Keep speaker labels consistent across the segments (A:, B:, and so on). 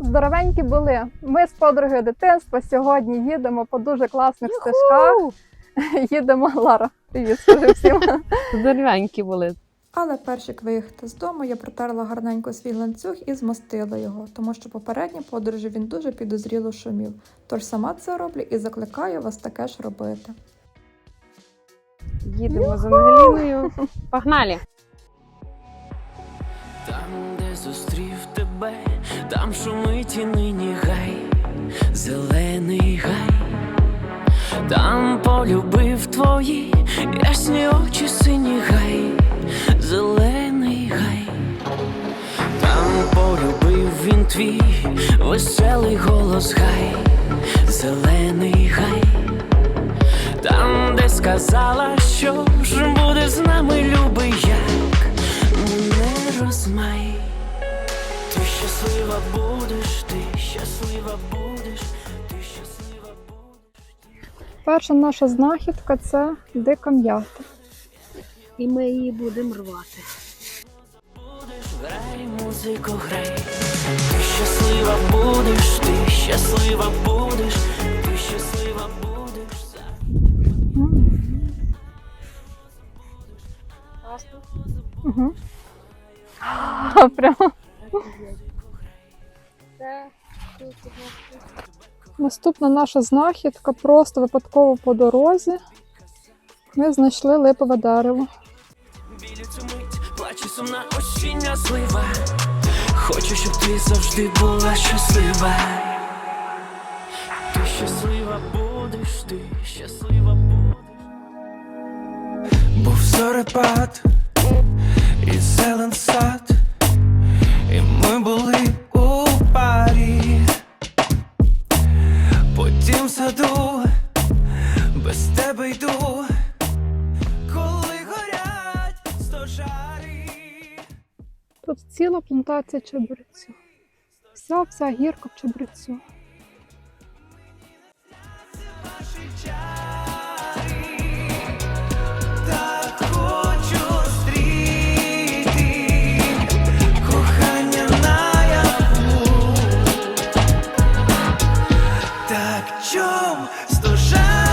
A: Здоровенькі були. Ми з подругою дитинства сьогодні їдемо по дуже класних стежках. Їдемо, Лара, привіт, скажи всім.
B: Здоровенькі були.
A: Але перш як виїхати з дому, я протерла гарненько свій ланцюг і змостила його, тому що попередні подорожі він дуже підозріло шумів. Тож сама це роблю і закликаю вас таке ж робити.
B: Їдемо з Ангеліною. Погнали!
C: Там, де зустрів тебе, там шумить і нині гай, зелений гай, там полюбив твої ясні очі сині гай, зелений гай, там полюбив він твій веселий голос гай, зелений гай, там, де сказала, що ж буде з нами любий будеш, ти щаслива будеш, ти щаслива будеш.
A: Перша наша знахідка це дика м'ята.
B: І ми її будемо рвати.
C: Будеш, грай, музику, грай. Ти щаслива будеш, ти щаслива будеш, ти щаслива будеш.
A: Угу. Прямо. Наступна наша знахідка просто випадково по дорозі. Ми знайшли липове дерево.
C: Плаче сумна осіння злива. Хочу, щоб ти завжди була щаслива. Ти щаслива будеш, ти щаслива будеш.
D: Був зорепад і зелен
A: Тут ціла плантація чебрецю. Вся вся гірка в чебрецю.
D: Чом стожарі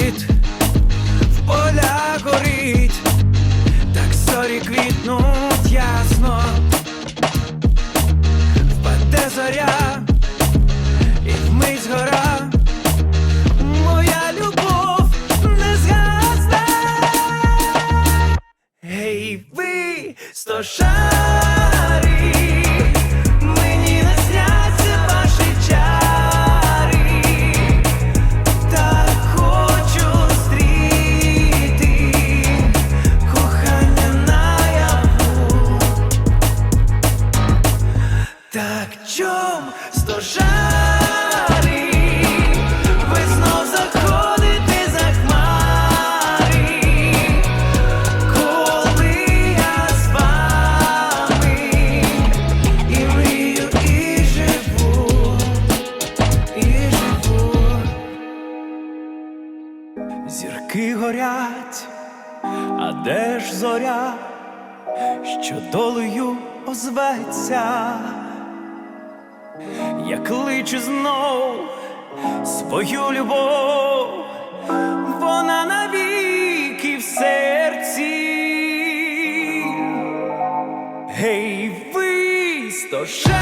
D: маків в поля горить, так сорі квітнуть ясно, впаде зоря, горять, а де ж зоря, що долею озветься, я кличу знов свою любов, вона навіки в серці. Гей, ви стошарі,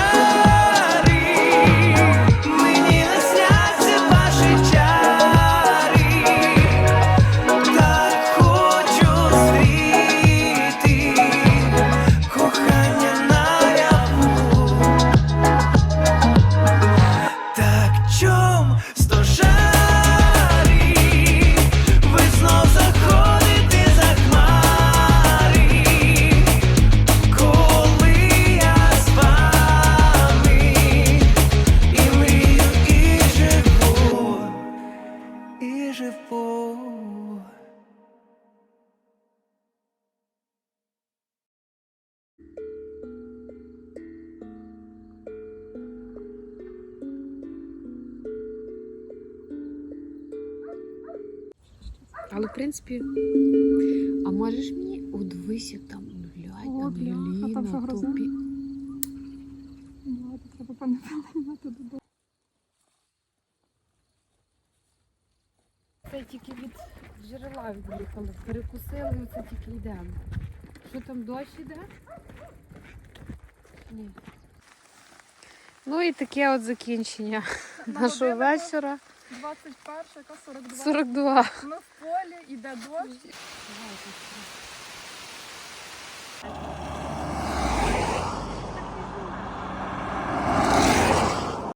B: Але в принципі. А можеш мені у дивись, як там глянь,
A: О, бляха, там що, гроза?
B: тупі.
A: Ну, треба пам'ятати додому.
B: Це тільки від джерела від'їхали. Перекусили, і оце тільки йдемо. Що там дощ іде? Ні. Ну і таке от закінчення нашого вечора.
A: 21, яка 42.
B: 42.
A: Ми в полі, іде дощ.